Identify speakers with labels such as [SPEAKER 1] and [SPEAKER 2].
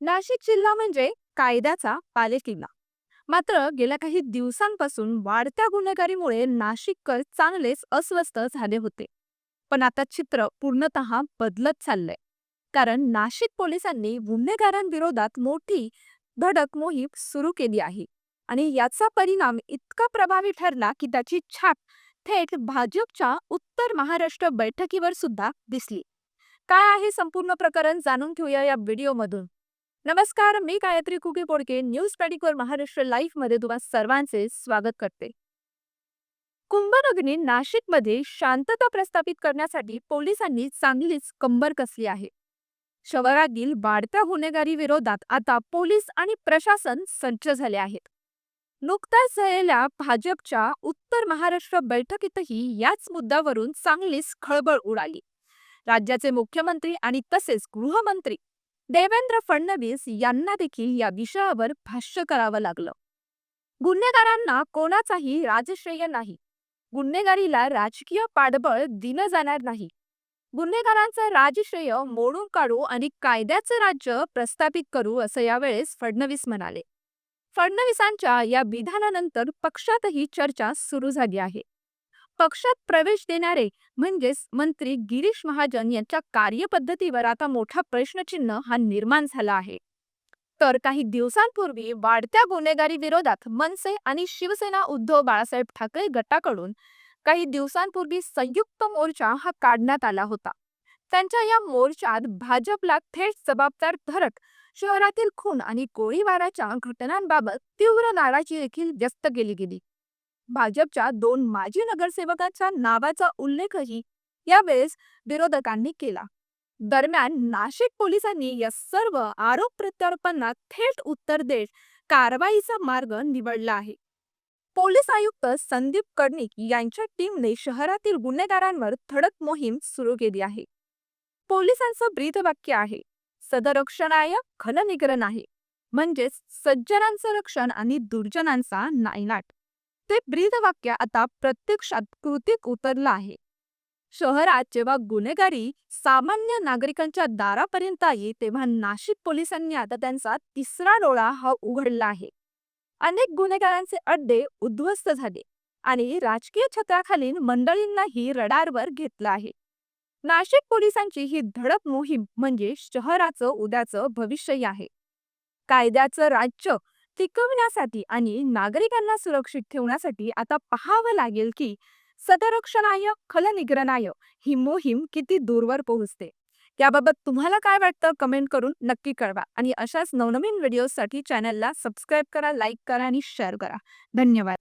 [SPEAKER 1] नाशिक जिल्हा म्हणजे कायद्याचा पालेकिल्ला. मात्र गेल्या काही दिवसांपासून वाढत्या गुन्हेगारीमुळे नाशिककर चांगलेच अस्वस्थ झाले होते. पण आता चित्र पूर्णतः बदलत चाललंय. कारण नाशिक पोलिसांनी गुन्हेगारांविरोधात मोठी धडक मोहीम सुरू केली आहे. आणि याचा परिणाम इतका प्रभावी ठरला की त्याची छाप थेट भाजपच्या उत्तर महाराष्ट्र बैठकीवर सुद्धा दिसली. काय आहे संपूर्ण प्रकरण जाणून घेऊया या व्हिडिओमधून. नमस्कार मी गायत्री कुकी पोडके न्यूज ट्वेंटी महाराष्ट्र लाईव्हमध्ये तुम्हा सर्वांचे स्वागत करते. कुंभनगरी नाशिकमध्ये शांतता प्रस्थापित करण्यासाठी पोलिसांनी चांगलीच कंबर कसली आहे? शहरातील वाढत्या गुन्हेगारी विरोधात आता पोलीस आणि प्रशासन सज्ज झाले आहेत. नुकत्याच झालेल्या भाजपच्या उत्तर महाराष्ट्र बैठकीतही याच मुद्द्यावरून चांगलीच खळबळ उडाली. राज्याचे मुख्यमंत्री आणि तसेच गृहमंत्री देवेंद्र फडणवीस यांना देखील या विषयावर भाष्य करावं लागलं. गुन्हेगारांना कोणाचाही राजश्रेय नाही. गुन्हेगारीला राजकीय पाठबळ दिलं जाणार नाही. गुन्हेगारांचं राजश्रेय मोडून काढू आणि कायद्याचं राज्य प्रस्थापित करू असं यावेळेस फडणवीस म्हणाले. फडणवीसांच्या या विधानानंतर पक्षातही चर्चा सुरू झाली आहे. पक्षात प्रवेश देणारे म्हणजेच मंत्री गिरीश महाजन यांच्या कार्यपद्धतीवर आता मोठा प्रश्नचिन्ह हा निर्माण झाला आहे. तर काही दिवसांपूर्वी वाढत्या गुन्हेगारी विरोधात मनसे आणि शिवसेना उद्धव बाळासाहेब ठाकरे गटाकडून काही दिवसांपूर्वी संयुक्त मोर्चा हा काढण्यात आला होता. त्यांच्या या मोर्चात भाजपला थेट जबाबदार धरत शहरातील खून आणि गोळीबाराच्या घटनांबाबत तीव्र नाराजी देखील व्यक्त केली गेली. भाजपच्या दोन माजी नगरसेवकांच्या नावाचा उल्लेखही यावेळेस विरोधकांनी केला. दरम्यान नाशिक पोलिसांनी या सर्व आरोप प्रत्यारोपांना थेट उत्तर देत कारवाईचा मार्ग निवडला आहे. पोलीस आयुक्त संदीप कर्णिक यांच्या टीमने शहरातील गुन्हेगारांवर धडक मोहीम सुरू केली आहे. पोलिसांचं ब्रीदवाक्य आहे सदरक्षणाय खलनिग्रह आहे म्हणजेच सज्जनांचं रक्षण आणि दुर्जनांचा नायनाट. ते ब्रीदवाक्य आता प्रत्यक्षात कृतीत उतरलं आहे. शहरात जेव्हा गुन्हेगारी सामान्य नागरिकांच्या दारापर्यंत आली तेव्हा नाशिक पोलिसांनी आता त्यांचा तिसरा डोळा हा उघडला आहे. अनेक गुन्हेगारांचे अड्डे उद्ध्वस्त झाले आणि राजकीय छत्राखालील मंडळींनाही रडारवर घेतलं आहे. नाशिक पोलिसांची ही धडक मोहीम म्हणजे शहराचं उद्याचं भविष्य आहे. कायद्याचं राज्य टिकवण्यासाठी आणि नागरिकांना सुरक्षित ठेवण्यासाठी आता पाहावं लागेल की सदरक्षणाय खलनिग्रनाय ही मोहीम किती दूरवर पोहोचते. याबाबत तुम्हाला काय वाटतं कमेंट करून नक्की कळवा आणि अशाच नवनवीन व्हिडिओसाठी चॅनलला सबस्क्राईब करा लाईक करा आणि शेअर करा. धन्यवाद.